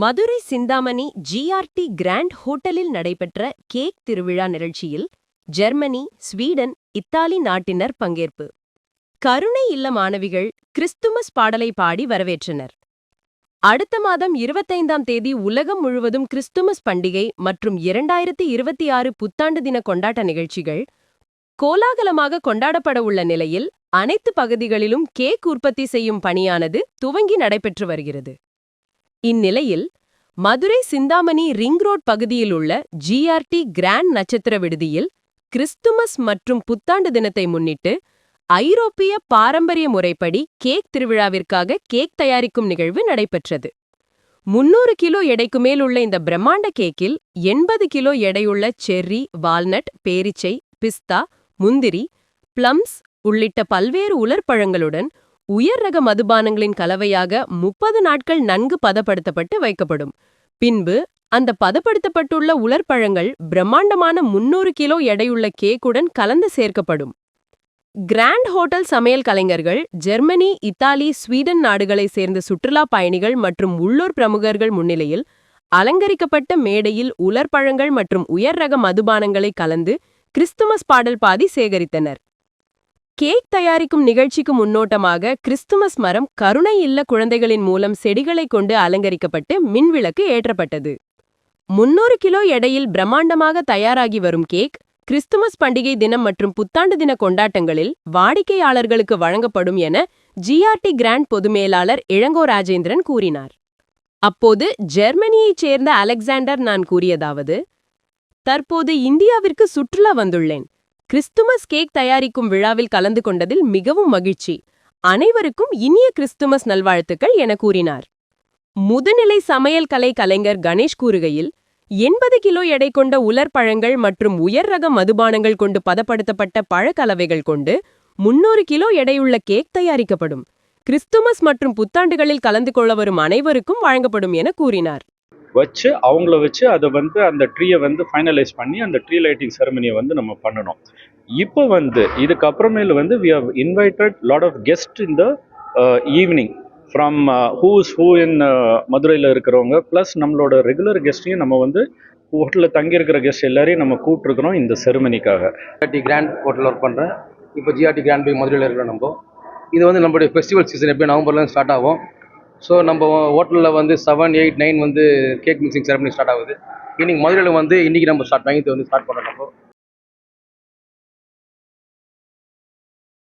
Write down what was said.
Madurai Chintamani GRT grand ஹோட்டலில் நடைபெற்ற cake திருவிழா நிகழ்ச்சியில் ஜெர்மனி ஸ்வீடன் இத்தாலி நாட்டினர் பங்கேற்பு. கருணை இல்ல மாணவிகள் கிறிஸ்துமஸ் பாடலை பாடி வரவேற்றனர். அடுத்த மாதம் இருபத்தைந்தாம் தேதி உலகம் முழுவதும் கிறிஸ்துமஸ் பண்டிகை மற்றும் இரண்டாயிரத்தி இருபத்தி ஆறு புத்தாண்டு தின கொண்டாட்ட நிகழ்ச்சிகள் கோலாகலமாக கொண்டாடப்பட உள்ள நிலையில் அனைத்து பகுதிகளிலும் கேக் உற்பத்தி செய்யும் பணியானது துவங்கி நடைபெற்று வருகிறது. இந்நிலையில் மதுரை சிந்தாமணி ரிங் ரோட் பகுதியில் உள்ள ஜிஆர்டி கிராண்ட் நட்சத்திர விடுதியில் கிறிஸ்துமஸ் மற்றும் புத்தாண்டு தினத்தை முன்னிட்டு ஐரோப்பிய பாரம்பரிய முறைப்படி கேக் திருவிழாவிற்காக கேக் தயாரிக்கும் நிகழ்வு நடைபெற்றது. முன்னூறு கிலோ எடைக்கு மேல் உள்ள இந்த பிரம்மாண்ட கேக்கில் எண்பது கிலோ எடையுள்ள செர்ரி வால்நட் பேரிச்சை பிஸ்தா முந்திரி பிளம்ஸ் உள்ளிட்ட பல்வேறு உலர்பழங்களுடன் உயர் ரக மதுபானங்களின் கலவையாக முப்பது நாட்கள் நன்கு பதப்படுத்தப்பட்டு வைக்கப்படும். பின்பு அந்த பதப்படுத்தப்பட்டுள்ள உலர்பழங்கள் பிரம்மாண்டமான முன்னூறு கிலோ எடையுள்ள கேக்குடன் கலந்து சேர்க்கப்படும். கிராண்ட் ஹோட்டல் சமையல் கலைஞர்கள் ஜெர்மனி இத்தாலி ஸ்வீடன் நாடுகளைச் சேர்ந்த சுற்றுலா பயணிகள் மற்றும் உள்ளூர் பிரமுகர்கள் முன்னிலையில் அலங்கரிக்கப்பட்ட மேடையில் உலர்பழங்கள் மற்றும் உயர் ரக மதுபானங்களை கலந்து கிறிஸ்துமஸ் பாடல் பாதி சேகரித்தனர். கேக் தயாரிக்கும் நிகழ்ச்சிக்கு முன்னோட்டமாக கிறிஸ்துமஸ் மரம் கருணை இல்ல குழந்தைகளின் மூலம் செடிகளை கொண்டு அலங்கரிக்கப்பட்டு மின்விளக்கு ஏற்றப்பட்டது. முன்னூறு கிலோ எடையில் பிரம்மாண்டமாக தயாராகி வரும் கேக் கிறிஸ்துமஸ் பண்டிகை தினம் மற்றும் புத்தாண்டு தின கொண்டாட்டங்களில் வாடிக்கையாளர்களுக்கு வழங்கப்படும் என ஜிஆர்டி கிராண்ட் பொது மேலாளர் இளங்கோ ராஜேந்திரன் கூறினார். அப்போது ஜெர்மனியைச் சேர்ந்த அலெக்சாண்டர் நான் கூறியதாவது தற்போது இந்தியாவிற்கு சுற்றுலா வந்துள்ளேன். கிறிஸ்துமஸ் கேக் தயாரிக்கும் விழாவில் கலந்து கொண்டதில் மிகவும் மகிழ்ச்சி. அனைவருக்கும் இனிய கிறிஸ்துமஸ் நல்வாழ்த்துக்கள் என கூறினார். முதுநிலை சமையல் கலை கலைஞர் கணேஷ் கூறுகையில் எண்பது கிலோ எடை கொண்ட உலர் பழங்கள் மற்றும் உயர் ரக மதுபானங்கள் கொண்டு பதப்படுத்தப்பட்ட பழக்கலவைகள் கொண்டு முன்னூறு கிலோ எடையுள்ள கேக் தயாரிக்கப்படும். கிறிஸ்துமஸ் மற்றும் புத்தாண்டுகளில் கலந்து கொள்ள வரும் அனைவருக்கும் வழங்கப்படும் என கூறினார். வச்சு அவங்கள வச்சு அதை வந்து அந்த ட்ரீயை வந்து ஃபைனலைஸ் பண்ணி அந்த ட்ரீ லைட்டிங் செரமனியை வந்து நம்ம பண்ணணும். இப்போ வந்து இதுக்கப்புறமேல் வந்து we have invited lot of guest in the evening from whose who in மதுரையில் இருக்கிறவங்க ப்ளஸ் நம்மளோட ரெகுலர் கெஸ்ட்டையும் நம்ம வந்து ஹோட்டலில் தங்கியிருக்கிற கெஸ்ட் எல்லாரையும் நம்ம கூப்பிட்ருக்குறோம் இந்த செருமனிக்காக ஜிஆர்டி கிராண்ட் ஹோட்டலில் ஒர்க் பண்ணுறேன் இப்போ ஜிஆர்டி கிராண்ட் போய் மதுரையில் இருக்கிறோம் நம்ம. இது வந்து நம்மளுடைய ஃபெஸ்டிவல் சீசன் எப்படியும் நவம்பர்லேருந்து ஸ்டார்ட் ஆகும். ஸோ நம்ம ஹோட்டலில் வந்து செவன் எயிட் நைன் வந்து கேக் மிக்சிங் செரமனி ஸ்டார்ட் ஆகுது. ஈவினிங் மதுரையில் வந்து இன்றைக்கி நம்ம ஸ்டார்ட் நைன்த்து வந்து ஸ்டார்ட் பண்ணுறோம் நம்ம